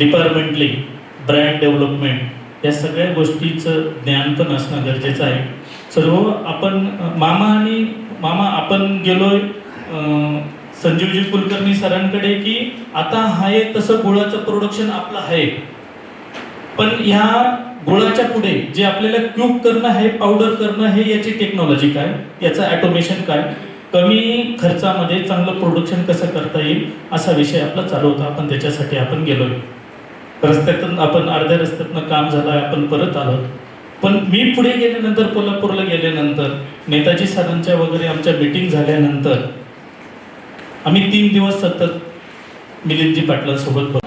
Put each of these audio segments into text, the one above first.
Departmentally brand development या सगळ्या गोष्टीचं ज्ञान पण असणं गरजेचं आहे. सर्व आपण मामा आणि मामा आपण गेलोय संजीवजी कुलकर्णी सरांकडे की आता आहे तसं गुळाचं प्रोडक्शन आपलं आहे पण ह्या गुळाच्या पुढे जे आपल्याला क्यूब करणं आहे पावडर करणं हे याची टेक्नॉलॉजी काय? याचं ॲटोमेशन काय? कमी खर्चामध्ये चांगलं प्रोडक्शन कसं करता येईल असा विषय आपला चालू होता. आपण त्याच्यासाठी आपण गेलोय. रस्त्यातून आपण अर्ध्या रस्त्यातनं काम झालं आपण परत आलो पण मी पुढे गेल्यानंतर कोल्हापूरला गेल्यानंतर नेताजी सरांच्या वगैरे आमच्या मिटिंग झाल्यानंतर आम्ही तीन दिवस सतत मिलिंदजी पाटलांसोबत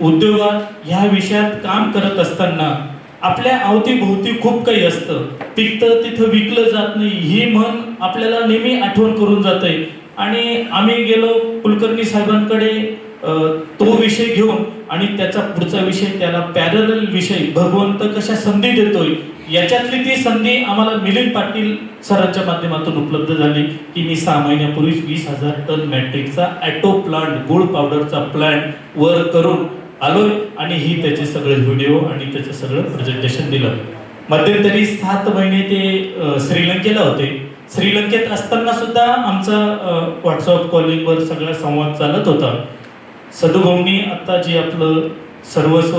उद्योगात ह्या विषयात काम करत असताना आपल्या अवतीभोवती खूप काही असतं. पिकतं तिथं विकलं जात नाही ही म्हण आपल्याला नेहमी आठवण करून जाते आणि आम्ही गेलो कुलकर्णी साहेबांकडे तो विषय घेऊन आणि त्याचा पुढचा विषय त्याला पॅरल विषय भगवंत कशा संधी देतोय याच्यातली ती संधी आम्हाला मिलिंद पाटील सरांच्या माध्यमातून उपलब्ध झाली की मी सहा महिन्यापूर्वी वीस हजार टन मॅट्रिकचा ॲटो प्लांट गुळ पावडरचा प्लांट वर करून आलोय आणि ही त्याचे सगळे व्हिडिओ आणि त्याचं सगळं प्रेझेंटेशन दिलं. मध्यंतरी सात महिने ते श्रीलंकेला होते. श्रीलंकेत असताना सुद्धा आमचा व्हॉट्सअप कॉलिंगवर सगळा संवाद चालत होता. सदुभाऊंनी आत्ता जे आपलं सर्वस्व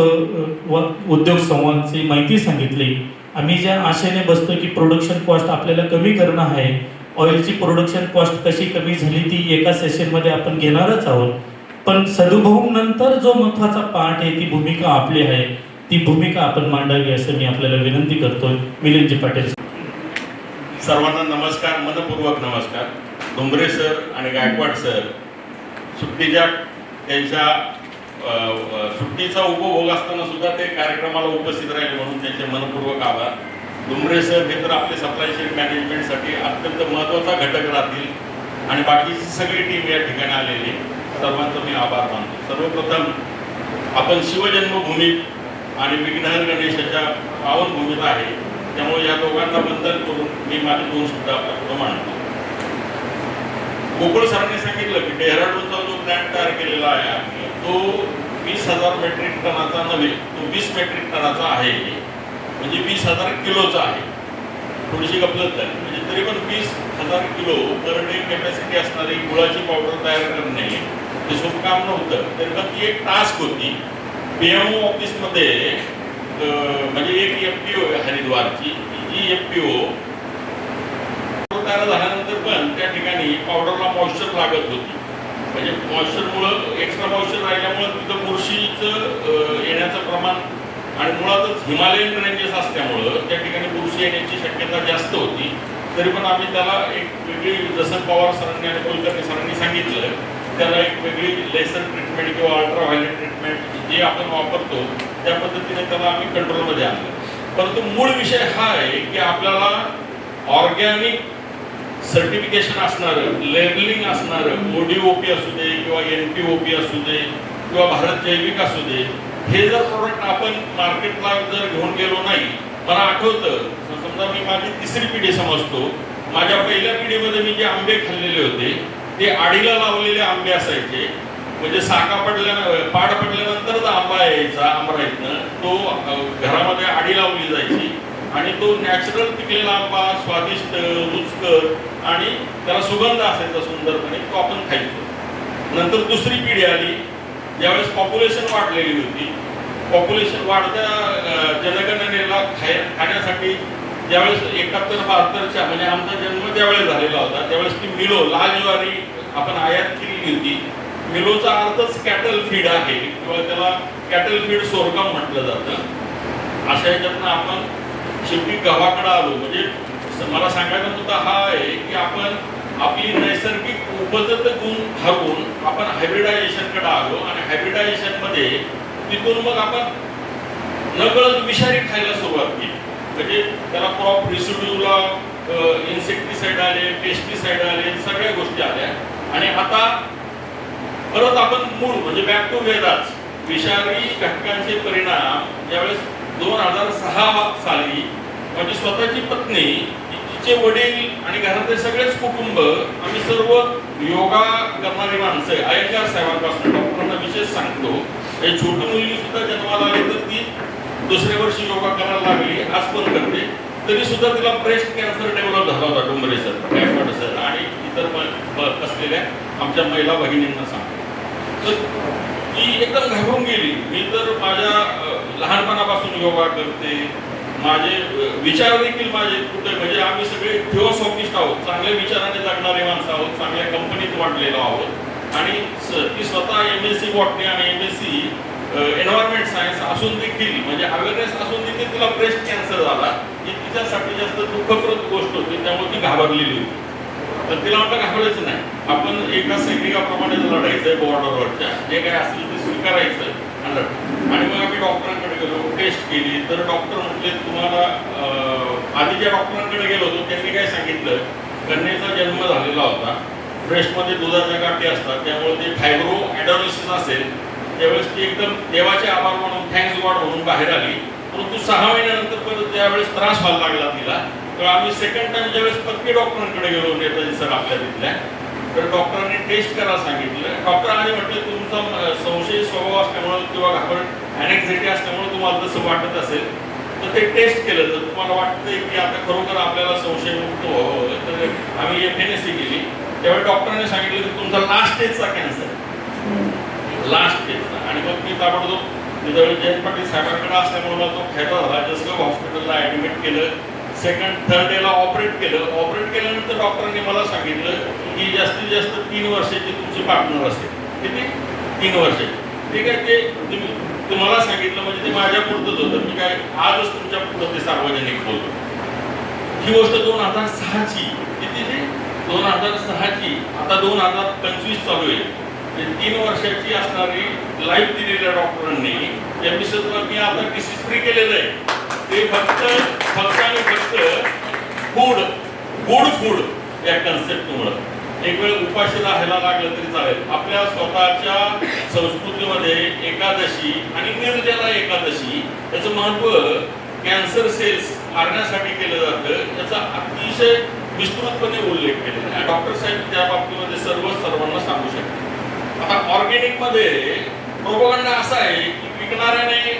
व- उद्योग संवादची माहिती सांगितली आम्ही ज्या आशेने बसतो की प्रोडक्शन कॉस्ट आपल्याला कमी करणं आहे ऑइलची प्रोडक्शन कॉस्ट कशी कमी झाली ती एका सेशनमध्ये आपण घेणारच आहोत. पण सदुभाऊ नंतर जो महत्त्वाचा पार्ट आहे ती भूमिका आपली आहे ती भूमिका आपण मांडावी असं मी आपल्याला विनंती करतोय. मिलिंदजी पाटील सर्वांना नमस्कार मनपूर्वक नमस्कार. डोंगरे सर आणि गायकवाड सर सुट्टीच्या त्यांच्या सुट्टीचा उपभोग असताना सुद्धा ते कार्यक्रमाला उपस्थित राहिले म्हणून त्यांचे मनपूर्वक आभार. डुमरे सर हे तर आपले सप्लाय चेन मॅनेजमेंटसाठी अत्यंत महत्त्वाचा घटक राहतील आणि बाकीची सगळी टीम या ठिकाणी आलेली सर्वांचा मी आभार मानतो. सर्वप्रथम आपण शिवजन्मभूमीत आणि विघ्नहर गणेशाच्या पावनभूमीत आहे. त्यामुळे या दोघांना बंधन करून मी माझे दोन शब्द आपल्यापुढे मांडतो गोकुळ सरांनी सांगितलं की डेहराडूनचा जो प्लॅन तयार केलेला आहे आम्ही, तो वीस हजार मेट्रिक टनाचा नव्हे तो वीस मेट्रिक टनाचा आहे. म्हणजे वीस हजार किलोचा आहे. थोडीशी गपलत झाली. म्हणजे तरी पण वीस हजार किलो पर डे कॅपॅसिटी असणारी गुळाची पावडर तयार करणे हे सोपं काम नव्हतं. तरी पण ती एक टास्क होती. पी एम ओ ऑफिसमध्ये म्हणजे एक एफ पी ओ हरिद्वारची. जी एफ पी ओ तयार झाल्यानंतर पण त्या ठिकाणी पावडरला मॉइश्चर लागत होती. म्हणजे मॉइश्चरमुळं एक्स्ट्रा मॉइश्चर राहिल्यामुळं तिथं बुरशीचं येण्याचं प्रमाण आणि मुळातच हिमालयन रेंजेस असल्यामुळं त्या ठिकाणी बुरशी येण्याची शक्यता जास्त होती. तरी पण आम्ही त्याला एक वेगळी जसं पवार सरांनी आणि कुलकर्णी सरांनी सांगितलं त्याला एक वेगळी लेसर ट्रीटमेंट किंवा अल्ट्राव्हायलेट ट्रीटमेंट जे आपण वापरतो त्या पद्धतीने त्याला आम्ही कंट्रोलमध्ये आणलं. परंतु मूळ विषय हा आहे की आपल्याला ऑर्गॅनिक सर्टिफिकेशन असणारं लेबलिंग असणारं ओडीओपी असू दे किंवा एन पी ओ पी असू दे किंवा भारत जैविक असू दे हे जर प्रोडक्ट आपण मार्केटला जर घेऊन गेलो नाही मला आठवतं समजा मी माझी तिसरी पिढी समजतो माझ्या पहिल्या पिढीमध्ये मी जे आंबे खाल्लेले होते ते आडीला लावलेले आंबे असायचे. म्हणजे साका पडल्या पाड पडल्यानंतरच आंबा यायचा आंबराईतनं तो घरामध्ये आडी लावली जायची. आणि तो नॅचरल पिकलेला आंबा स्वादिष्ट रुचकर आणि त्याला सुगंध असायचा सुंदरपणे तो आपण खायचो. नंतर दुसरी पिढी आली. ज्यावेळेस पॉप्युलेशन वाढलेली होती पॉप्युलेशन वाढत्या जनगणनेला खाय खाण्यासाठी ज्यावेळेस एकाहत्तर बहात्तरच्या म्हणजे आमचा जन्म ज्यावेळेस झालेला होता त्यावेळेस ती मिलो लाल ज्वारी आपण आयात केलेली होती. मिलोचा अर्थच कॅटल फीड आहे किंवा त्याला कॅटल फीड सोरगम म्हटलं जातं. अशा ह्याच्यातनं आपण शेवटी गव्हाकडे आलो. म्हणजे मला सांगायचा मुद्दा हा आहे की आपण आपली नैसर्गिक उपजत गुण हरवून आपण हायब्रिडायझेशनकडे आलो आणि हायब्रिडायझेशनमध्ये तिथून मग आपण नकळत विषारी खायला सुरुवात केली. म्हणजे त्याला क्रॉप रिसिड्यूला इन्सेक्टिसाइड आले पेस्टिसाइड आले सगळ्या गोष्टी आल्या. आणि आता परत आपण मूळ म्हणजे बॅक टू वेदाच विषारी घटकांचे परिणाम ज्यावेळेस दोन हजार सहा साली माझी स्वतःची पत्नी तिचे वडील आणि घरातले सगळेच कुटुंब आम्ही सर्व योगा करणारी माणसं अयंगार साहेबांपासून डॉक्टरांना विशेष सांगतो. छोटी मुलगी सुद्धा जन्माला आली तर ती दुसऱ्या वर्षी योगा करायला लागली आज पण करते. तरी सुद्धा तिला ब्रेस्ट कॅन्सर डेव्हलप झाला होता डोंबरे सर गायकवाड सर आणि इतर असलेल्या आमच्या महिला भगिनींना सांगतो. तर ती एकदम घाबरून गेली. मी तर लहानपणापासून योगा करते. माझे विचार देखील माझे कुठे म्हणजे आम्ही सगळे थिओसॉफिस्ट आहोत. चांगल्या विचाराने जगणारे माणसं आहोत चांगल्या कंपनीत वाढलेलो आहोत. आणि ती स्वतः एम एस सी बॉटनी आणि M S C environment science असून देखील म्हणजे अवेअरनेस असून देखील तिला ब्रेस्ट कॅन्सर झाला. ही तिच्यासाठी जास्त दुःखप्रद गोष्ट होती त्यामुळे ती घाबरलेली होती. तर तिला म्हटलं घाबरायचं नाही. आपण एका सैनिकाप्रमाणे लढायचं आहे बॉर्डरवरच्या जे काय असेल ते स्वीकारायचं आणि आणि मग आम्ही डॉक्टरांकडे गेलो टेस्ट केली. तर डॉक्टर म्हटले तुम्हाला आधी ज्या डॉक्टरांकडे गेलो होतो त्यांनी काय सांगितलं? कन्येचा जन्म झालेला होता. ब्रेस्टमध्ये दुधाच्या गाठी असतात. त्यामुळे ते फायब्रो ॲडॉलिसिस असेल. त्यावेळेस ती एकदम देवाचे आभार म्हणून थँक्स गॉड म्हणून बाहेर आली. परंतु सहा महिन्यानंतर परत ज्यावेळेस त्रास व्हायला लागला तिला तर आम्ही सेकंड टाइम ज्यावेळेस पत्नी डॉक्टरांकडे गेलो नेताजी सर आपल्या तिथल्या तर डॉक्टरांनी टेस्ट करायला सांगितलं. डॉक्टर आधी तुमचा संशय संशयी स्वभाव असल्यामुळं किंवा घाबरट अनेक्झायटी असल्यामुळे तुम्हाला तसं वाटत असेल तर ते टेस्ट केलं. तर तुम्हाला वाटतंय की आता खरोखर आपल्याला संशय मुक्त व्हावं तर आम्ही एफ एन एस सी केली. त्यावेळी डॉक्टरांनी सांगितलं की तुमचा लास्ट स्टेजचा कॅन्सर लास्ट स्टेजचा आणि मग मी ताबडतोब मी त्यावेळी जयंत पाटील साहेबांकडे असल्यामुळे मला तो फायदा झाला जसं हॉस्पिटलला ॲडमिट केलं. सेकंड थर्ड डेला ऑपरेट केलं. ऑपरेट केल्यानंतर डॉक्टरांनी मला सांगितलं की जास्तीत जास्त तीन वर्षाची तुमची पार्टनर असेल. किती? तीन वर्षाची. ठीक आहे ते तुम्ही तुम्हाला सांगितलं म्हणजे ते माझ्या पुरतंच होतं. मी काय आजच तुमच्या पुढं ते सार्वजनिक बोलतो. ही गोष्ट दोन हजार सहाची. कितीची दोन हजार सहाची. आता दोन हजार पंचवीस चालू आहे. म्हणजे तीन वर्षाची असणारी लाईफ दिलेल्या डॉक्टरांनी या मिसेसला मी आता डिसीज फ्री केलेलं आहे. ते फक्त फक्त आणि फक्त फूड गुड फूड या कन्सेप्टमुळं एक वेळ उपाशी राहायला लागलं तरी चालेल. आपल्या स्वतःच्या संस्कृतीमध्ये एकादशी आणि निर्जला एकादशी याचं महत्त्व कॅन्सर सेल्स मारण्यासाठी केलं जातं याचा अतिशय विस्तृतपणे उल्लेख केलेला आहे. डॉक्टर साहेब त्या बाबतीमध्ये सर्व सर्वांना सांगू शकतात आता ऑर्गेनिकमध्ये मध्ये असा आहे की विकणाऱ्याने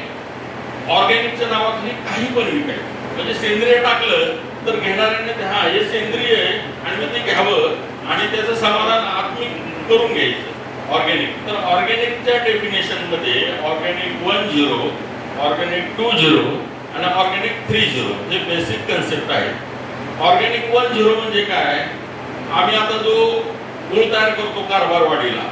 ऑर्गॅनिकच्या नावाखाली काही पण विकायचं. म्हणजे सेंद्रिय टाकलं तर घेणाऱ्याने हा हे सेंद्रिय आहे आणि मग ते घ्यावं आणि त्याचं समाधान आत्मिक करून घ्यायचं. ऑर्गॅनिक तर ऑर्गॅनिकच्या डेफिनेशनमध्ये organic one zero organic two zero आणि ऑर्गॅनिक थ्री झिरो हे बेसिक कन्सेप्ट आहे ऑर्गॅनिक वन झिरो म्हणजे काय? आम्ही आता जो गुळ तयार करतो कारभारवाडीला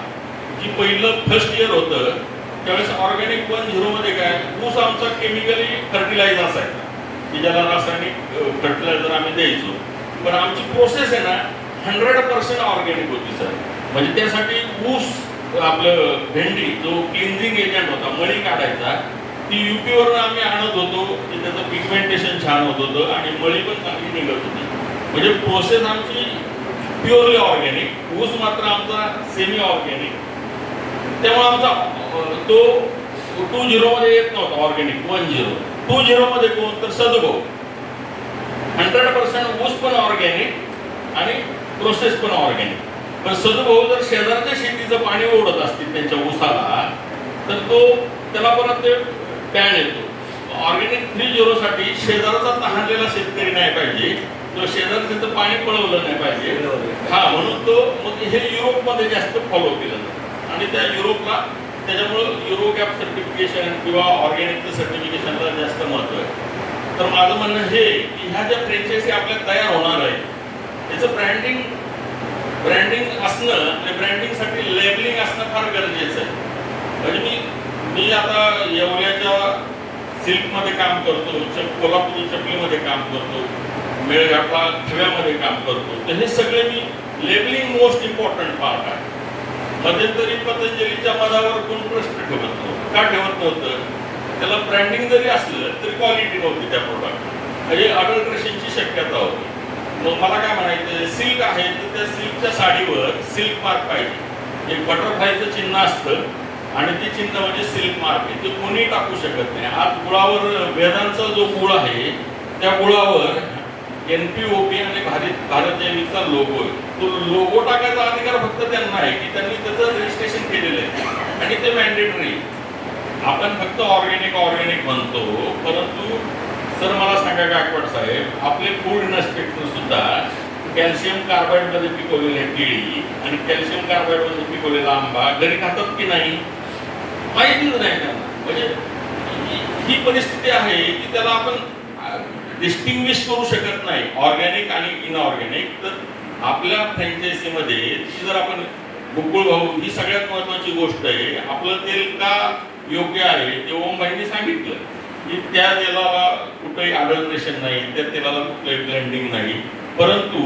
जी पहिलं फर्स्ट इयर होतं त्यावेळेस ऑर्गॅनिक वन झिरो मध्ये काय? ऊस आमचा केमिकली फर्टिलायझर असायचा. की ज्याला रासायनिक फर्टिलायझर आम्ही द्यायचो. पण आमची प्रोसेस आहे ना हंड्रेड पर्सेंट ऑर्गॅनिक होती सर. म्हणजे त्यासाठी ऊस आपलं भेंडी जो क्लिन्झिंग एजंट होता मळी काढायचा ती युपीवरून आम्ही आणत होतो. की त्याचं पिगमेंटेशन छान होत होतं आणि मळी पण चांगली निघत होती. म्हणजे प्रोसेस आमची प्युअरली ऑर्गॅनिक ऊस मात्र आमचा सेमी ऑर्गॅनिक तेव्हा आमचा तो टू झिरो मध्ये येत नव्हता organic one zero two zero मध्ये कोण? तर सदुभाऊ हंड्रेड पर्सेंट ऊस पण ऑर्गॅनिक आणि प्रोसेस पण ऑर्गॅनिक पण सदुभाऊ जर शेजारच्या शेतीचं पाणी ओढत असतील त्यांच्या ऊसाला तर तो त्याला परत ते पॅन येतो. ऑर्गॅनिक थ्री झिरो साठी शेजारचा तहानलेला शेतकरी नाही पाहिजे. किंवा शेजार त्याचं पाणी पळवलं नाही पाहिजे. हा म्हणून तो मग हे युरोपमध्ये जास्त फॉलो केलं जातं. आणि त्या युरोपला त्याच्यामुळं युरो कॅप सर्टिफिकेशन किंवा ऑर्गॅनिकचं सर्टिफिकेशनला जास्त महत्त्व आहे. तर माझं म्हणणं हे की ह्या ज्या फ्रँचायसी आपल्या तयार होणार आहे त्याचं ब्रँडिंग ब्रँडिंग असणं आणि ब्रँडिंगसाठी लेबलिंग असणं फार गरजेचं आहे. म्हणजे मी मी आता येवल्याच्या सिल्कमध्ये काम करतो च- कोल्हापुरी चपलीमध्ये काम करतो मेळघाटला खव्यामध्ये काम करतो. तर हे सगळे मी लेबलिंग मोस्ट इम्पॉर्टंट पार्ट आहे. मध्यंतरी पतंजलीच्या मधावर कोण प्रश्न ठेवत नव्हतं? का ठेवत नव्हतं? त्याला ब्रँडिंग जरी असलं तरी क्वालिटी नव्हती त्या प्रोडक्ट म्हणजे अडल्ट्रेशनची शक्यता होती. मला काय म्हणायचं सिल्क आहे तर त्या सिल्कच्या साडीवर सिल्क मार्क पाहिजे. एक बटरफ्लायचं चिन्ह असतं आणि ते चिन्ह म्हणजे सिल्क मार्क आहे. ते कोणी टाकू शकत नाही. आज गुळावर वेदांचा जो गुळ आहे त्या गुळावर एन पी ओ पी आणि भारत भारत जैविकचा लोगो आहे. तो लोगो टाकायचा अधिकार फक्त त्यांना आहे की त्यांनी त्याचं रजिस्ट्रेशन केलेलं आहे. आणि ते मॅन्डेटरी आपण फक्त ऑर्गॅनिक ऑर्गॅनिक म्हणतो परंतु सर मला सांगा गायकवाड साहेब आपले फूड इन्स्पेक्टर सुद्धा कॅल्शियम कार्बाईडमध्ये पिकवलेल्या केळी आणि कॅल्शियम कार्बाईडमध्ये पिकवलेला आंबा घरी खातात की नाही? माहिती नाही त्यांना. म्हणजे ही- परिस्थिती आहे की त्याला आपण डिस्टिंग्विश करू शकत नाही. ऑर्गॅनिक आणि इनऑर्गॅनिक तर आपल्या फ्रँचायझीमध्ये ती जर आपण गुकुळ भाऊ ही सगळ्यात महत्वाची गोष्ट आहे. आपलं तेल का योग्य आहे ते ओम की त्या तेलाला कुठेही अडल्ट्रेशन नाही त्या तेलाला कुठलंही ब्लेंडिंग नाही. परंतु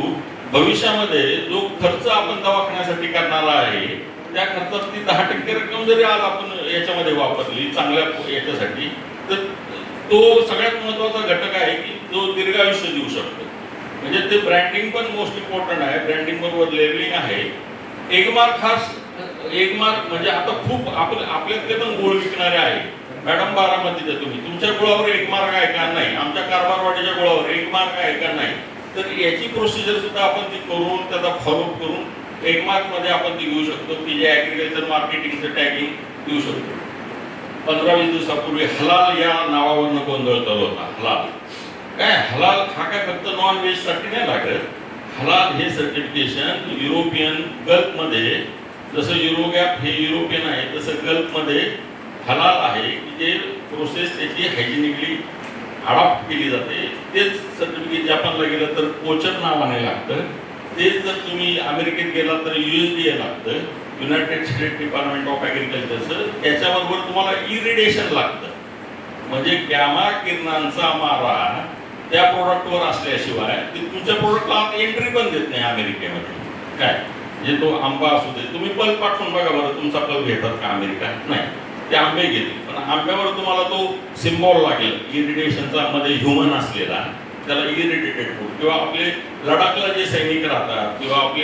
भविष्यामध्ये जो खर्च आपण दवाखान्यासाठी करणारा आहे त्या खर्चात ती दहा टक्के रक्कम जरी आज आपण याच्यामध्ये वापरली चांगल्या याच्यासाठी तर तो सगळ्यात महत्त्वाचा घटक आहे की जो दीर्घायुष्य देऊ शकतो. म्हणजे ते ब्रँडिंग पण मोस्ट इम्पॉर्टंट आहे ब्रँडिंग बरोबर लेबलिंग आहे. एक मार्क खास एक मार्क म्हणजे आता खूप आपण आपल्यातले पण गोळ विकणारे आहे मॅडम बारामतीचे तुम्ही. तुमच्या गुळावर एक मार्ग आहे का? नाही. आमच्या कारभारवाडीच्या गुळावर एक मार्ग आहे का? नाही. तर याची प्रोसिजर सुद्धा आपण ती करून त्याचा फॉलोअप करून एक मार्कमध्ये आपण ती घेऊ शकतो. की जे ऍग्रिकल्चर मार्केटिंगचं टॅगिंग देऊ शकतो. पंधरा वीस दिवसापूर्वी हलाल या नावावरनं गोंधळ चालू होता. हलाल. काय? हलाल हा काय फक्त नॉन व्हेजसाठी नाही लागत. हलाल हे सर्टिफिकेशन युरोपियन गल्फमध्ये जसं युरोगॅप हे युरोपियन आहे तसं गल्फमध्ये हलाल आहे की जे प्रोसेस त्याची हायजिनिकली अडॉप्ट केली जाते तेच सर्टिफिकेट जपानला गेलं तर कोचर नावाने लागतं. तेच जर तुम्ही अमेरिकेत गेला तर युएसडीए लागतं. युनायटेड स्टेट डिपार्टमेंट ऑफ ॲग्रिकल्चरचं त्याच्याबरोबर तुम्हाला इरिडेशन लागतं. म्हणजे गॅमा किरणांचा मारा त्या प्रोडक्टवर असल्याशिवाय ते तुमच्या प्रोडक्टला एंट्री पण देत नाही अमेरिकेमध्ये. काय? म्हणजे तो आंबा असू दे. तुम्ही पल पाठवून बघा बरं तुमचा पल घेतात का अमेरिका? नाही. ते आंबे घेतील. पण आंब्यावर तुम्हाला तो सिम्बॉल लागेल. इरिटेशनचा मध्ये ह्युमन असलेला. त्याला इरिटेटेड फूड किंवा आपले लडाखला जे सैनिक राहतात किंवा आपले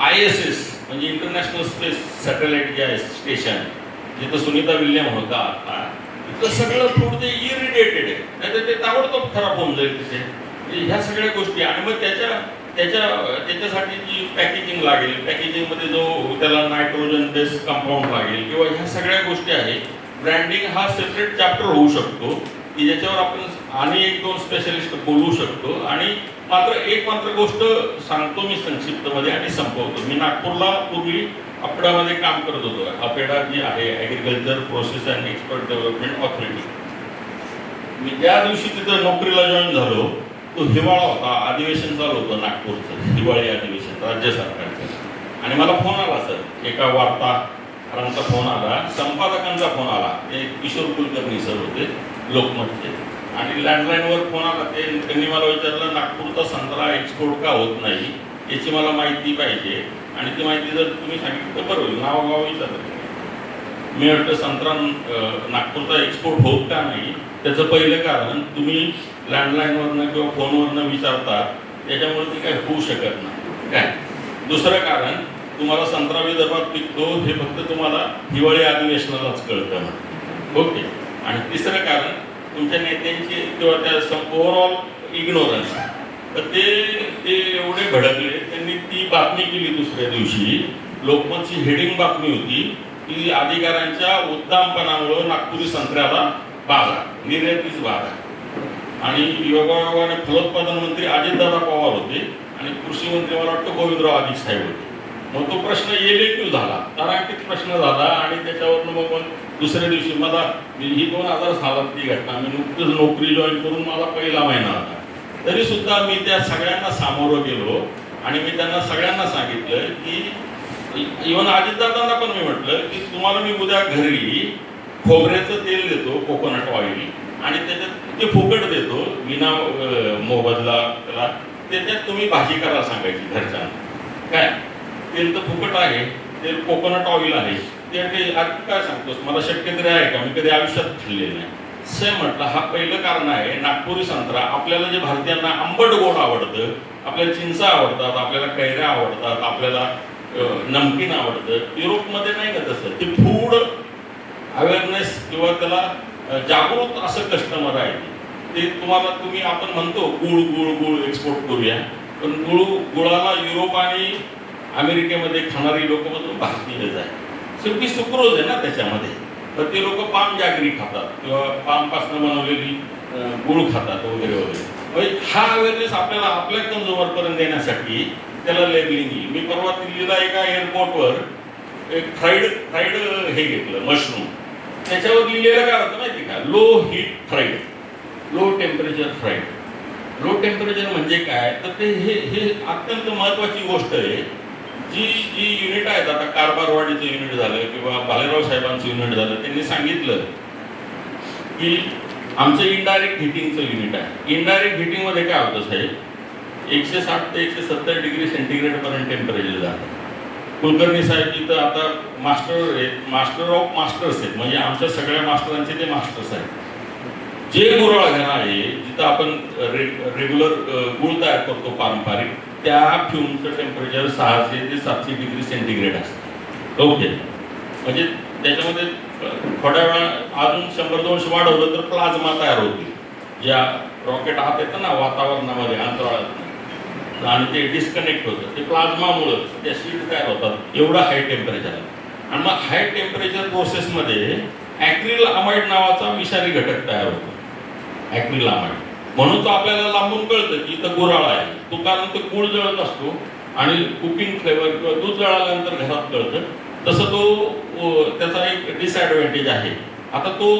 आय एस एस म्हणजे इंटरनॅशनल स्पेस सॅटेलाइट जे आहे स्टेशन जिथं सुनीता विल्यम होता आता तिथलं सगळं फूड ते इरिटेटेड आहे. नाहीतर ते ताबडतोब खराब होऊन जाईल तिथे. म्हणजे ह्या सगळ्या गोष्टी. आणि मग त्याच्या त्याच्या त्याच्यासाठी जी पॅकेजिंग लागेल. पॅकेजिंगमध्ये जो त्याला नायट्रोजन बेस कंपाऊंड लागेल किंवा ह्या सगळ्या गोष्टी आहेत ब्रँडिंग हा सेपरेट चॅप्टर होऊ शकतो की ज्याच्यावर आपण आणि एक दोन स्पेशलिस्ट बोलवू शकतो. आणि मात्र एक मात्र गोष्ट सांगतो मी संक्षिप्तमध्ये आणि संपवतो. मी नागपूरला पूर्वी अपडामध्ये काम करत होतो. अपेडा जी आहे agriculture process and expert development authority मी त्या दिवशी तिथं नोकरीला जॉईन झालो. तो हिवाळा होता अधिवेशन चालू होतं नागपूरचं दिवाळी अधिवेशन राज्य सरकारचं. आणि मला फोन आला सर. एका वार्ताहरांचा फोन आला संपादकांचा फोन आला. ते किशोर कुलकर्णी सर होते लोकमतचे. आणि लँडलाईनवर फोन आला. ते त्यांनी मला विचारलं नागपूरचा संत्रा एक्सपोर्ट का होत नाही? याची मला माहिती पाहिजे. आणि ती माहिती जर तुम्ही सांगितलं तर बरं होईल. नावागाव विचारलं मी म्हटलं संत्रा नागपूरचा एक्सपोर्ट होत का नाही? त्याचं पहिलं कारण तुम्ही लँडलाईनवरनं किंवा फोनवरनं विचारता त्याच्यामुळे ते काही होऊ शकत नाही. काय? दुसरं कारण तुम्हाला संत्रा विदर्भात पिकतो हे फक्त तुम्हाला हिवाळी अधिवेशनालाच कळतं म्हणून. ओके? आणि तिसरं कारण तुमच्या नेत्यांची किंवा त्या ओव्हरऑल इग्नोरन्स तर ते ते एवढे भडकले त्यांनी ती बातमी केली दुसऱ्या दिवशी. लोकमतची हेडिंग बातमी होती की अधिकाऱ्यांच्या उद्दामपणामुळे नागपुरी संत्र्याला बाधा निर्यातीच बाधा आणि योगायोगाने फलोत्पादन मंत्री अजितदादा पवार होते आणि कृषी मंत्री मला वाटतं गोविंदराव आदिक साहेब होते. मग तो प्रश्न इलेक्टिव्ह झाला. तारांकित प्रश्न झाला आणि त्याच्यावरनं मग मग दुसऱ्या दिवशी मला मी ही दोन हजार सालातली घटना. मी नुकतीच नोकरी जॉईन करून मला पहिला महिना होता तरी सुद्धा मी त्या सगळ्यांना सामोरं गेलो आणि मी त्यांना सगळ्यांना सांगितलं की इव्हन अजितदादांना पण मी म्हटलं की तुम्हाला मी उद्या घरी खोबऱ्याचं तेल देतो कोकोनट ऑइल. आणि त्याच्यात ते फुकट देतो. विना मोबदला त्याला त्याच्यात तुम्ही भाजी करायला सांगायची घरच्या काय? तेल तर फुकट आहे. तेल कोकोनट ऑइल आहे. ते ते अरे काय सांगतोस? मला शक्य तरी आहे का? मी कधी आयुष्यात खाल्लेलं नाही. से म्हटलं हा पहिलं कारण आहे नागपुरी संत्रा. आपल्याला जे भारतीयांना आंबट गोड आवडतं आपल्याला चिंचा आवडतात आपल्याला कैऱ्या आवडतात आपल्याला नमकीन आवडतं. युरोपमध्ये नाही का तसं? ते फूड अवेअरनेस किंवा त्याला जागृत असं कस्टमर आहे. ते तुम्हाला तुम्ही आपण म्हणतो गुळ गुळ गुळ एक्सपोर्ट करूया. पण गुळ गुळाला युरोप आणि अमेरिकेमध्ये खाणारी लोक म्हणून भारतीयच आहे शेवटी सुक्रोज आहे ना त्याच्यामध्ये. तर ते लोक पाम जागरी खातात किंवा पामपासून बनवलेली गुळ खातात वगैरे वगैरे. म्हणजे हा अवेअरनेस आपल्याला आपल्या कंझ्युमरपर्यंत देण्यासाठी त्याला लेबलिंग येईल. मी परवा दिल्लीला एका एअरपोर्टवर एक फ्राईड फ्राईड हे घेतलं मशरूम त्याच्यावर लिहिलेलं काय होतं माहिती का? Low heat fried low temperature fried low temperature म्हणजे काय? तर ते हे हे अत्यंत महत्वाची गोष्ट आहे. जी जी युनिट आहेत आता कारभारवाडीचं युनिट झालं किंवा भालेराव साहेबांचं युनिट झालं त्यांनी सांगितलं की आमचं इनडायरेक्ट हिटिंगचं युनिट आहे. इनडायरेक्ट हिटिंगमध्ये काय होतं साहेब? एकशे साठ ते एकशे सत्तर डिग्री सेंटीग्रेड पर्यंत टेम्परेचर जातं. कुलकर्णी साहेब तिथं आता मास्टर आहेत मास्टर ऑफ मास्टर्स आहेत. म्हणजे आमच्या सगळ्या मास्टरांचे ते मास्टर्स आहेत. जे गुराळ आहे जिथं आपण रे- रेग्युलर गुळ तयार करतो पारंपरिक त्या फ्युमचं टेम्परेचर सहाशे ते सातशे डिग्री सेंटीग्रेड असतं. ओके. म्हणजे त्याच्यामध्ये थोड्या वेळा अजून शंभर दोनशे वाढवलं तर प्लाझ्मा तयार होतील. ज्या रॉकेट आत येतं ना वातावरणामध्ये अंतराळात. आणि ते डिस्कनेक्ट होतं. ते प्लाझ्मामुळं त्या शीट तयार होतात. एवढं हाय टेम्परेचर आणि मग हाय टेम्परेचर प्रोसेसमध्ये ॲक्रिल अमाइड नावाचा विषारी घटक तयार होतो. ॲक्रिल अमाइड म्हणून तो आपल्याला लांबून कळतं की इथं गुराळ आहे. तो कारण तो गुळ जळत असतो आणि कुकिंग फ्लेवर किंवा दूध जळाल्यानंतर घरात कळतं. तसं तो त्याचा एक डिसॲडव्हान्टेज आहे. आता तो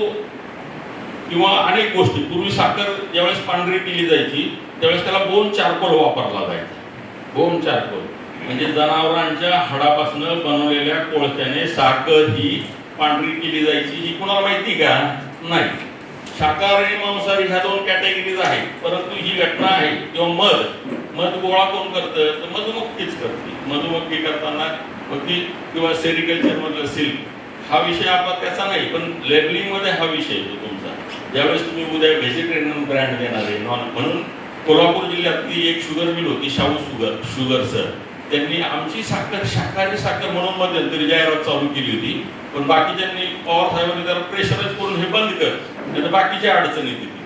किंवा अनेक गोष्टी. पूर्वी साखर ज्यावेळेस पांढरी केली जायची त्यावेळेस त्याला बोन चारकोल वापरला जायचा बोन चारकोल म्हणजे जनावरांच्या हाडापासून बनवलेल्या कोळशाने साखर ही पांढरी केली जायची ही कुणाला माहिती का? नाही. शाकाहारी आणि मांसाहारी ह्या दोन कॅटेगरीज आहेत. परंतु ही घटना आहे. किंवा मध. मध गोळा कोण करतं? तर मधुमक्तीच करते. मधुमक्ती करताना मग ती किंवा सेरिकल्चर मधलं सिल्क हा विषय आपला त्याचा नाही पण लेबलिंगमध्ये हा विषय येतो तुमचा. ज्यावेळेस तुम्ही उद्या व्हेजिटेरियन ब्रँड देणार आहे नॉन म्हणून कोल्हापूर जिल्ह्यातली एक शुगर मिल होती शाहू शुगर शुगर सर त्यांनी आमची साखर शाकाहारी साखर म्हणून मध्यंतरी जाहिरात चालू केली होती. पण बाकीच्यांनी पवार साहेबांनी त्याला प्रेशरच करून हे बंद कर नाही बाकीच्या अडचणी येतील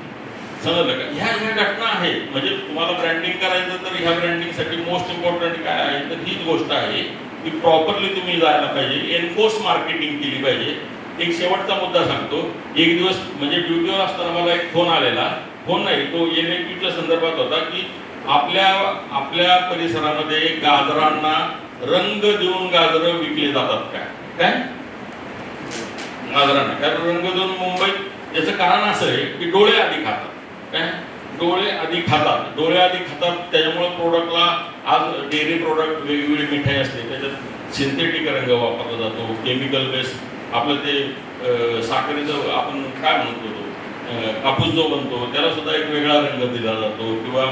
समजलं का? ह्या ह्या घटना आहेत म्हणजे तुम्हाला ब्रँडिंग करायचं तर ह्या ब्रँडिंगसाठी मोस्ट इम्पॉर्टंट काय आहे? तर हीच गोष्ट आहे की प्रॉपरली तुम्ही जायला पाहिजे. एनफोर्स मार्केटिंग केली पाहिजे. एक शेवटचा मुद्दा सांगतो. एक दिवस म्हणजे ड्युटीवर असताना मला एक फोन आलेला. फोन नाही तो एन ए पीच्या संदर्भात होता की आपल्या आपल्या परिसरामध्ये गाजरांना रंग देऊन गाजरं विकले जातात काय? काय? गाजरांना. कारण रंग देऊन मुंबईत याचं कारण असं आहे की डोळे आधी खातात. काय? डोळे आधी खातात. डोळे आधी खातात त्याच्यामुळे प्रोडक्टला आज डेअरी प्रोडक्ट वेगवेगळी मिठाई असते. त्याच्यात सिंथेटिक रंग वापरला जातो केमिकल बेस्ड आपलं ते साखरेचं आपण काय म्हणतो? कापूस जो बनतो त्याला सुद्धा एक वेगळा रंग दिला जातो किंवा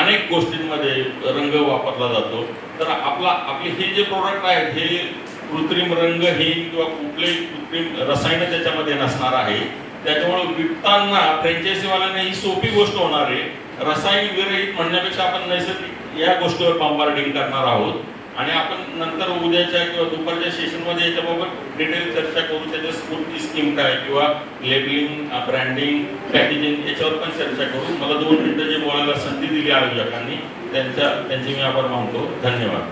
अनेक गोष्टींमध्ये रंग वापरला जातो. तर आपला आपले हे जे प्रोडक्ट आहेत हे कृत्रिम रंगहीन किंवा कुठलेही कृत्रिम रसायन त्याच्यामध्ये नसणार आहे. त्याच्यामुळे विकताना फ्रँचायसीवाल्यांना ही सोपी गोष्ट होणार आहे. रसायन विरहित म्हणण्यापेक्षा आपण नैसर्गिक या गोष्टीवर बॉम्बार्डिंग करणार आहोत. आणि आपण नंतर उद्याच्या किंवा दुपारच्या सेशनमध्ये याच्याबाबत डिटेल चर्चा करू त्याच्या स्फूर्ती स्कीम काय किंवा लेबलिंग ब्रँडिंग पॅकेजिंग याच्यावर पण चर्चा करू. मला दोन मिनटं जे बोलायला संधी दिली आयोजकांनी त्यांचा त्यांचे मी आभार मानतो. धन्यवाद.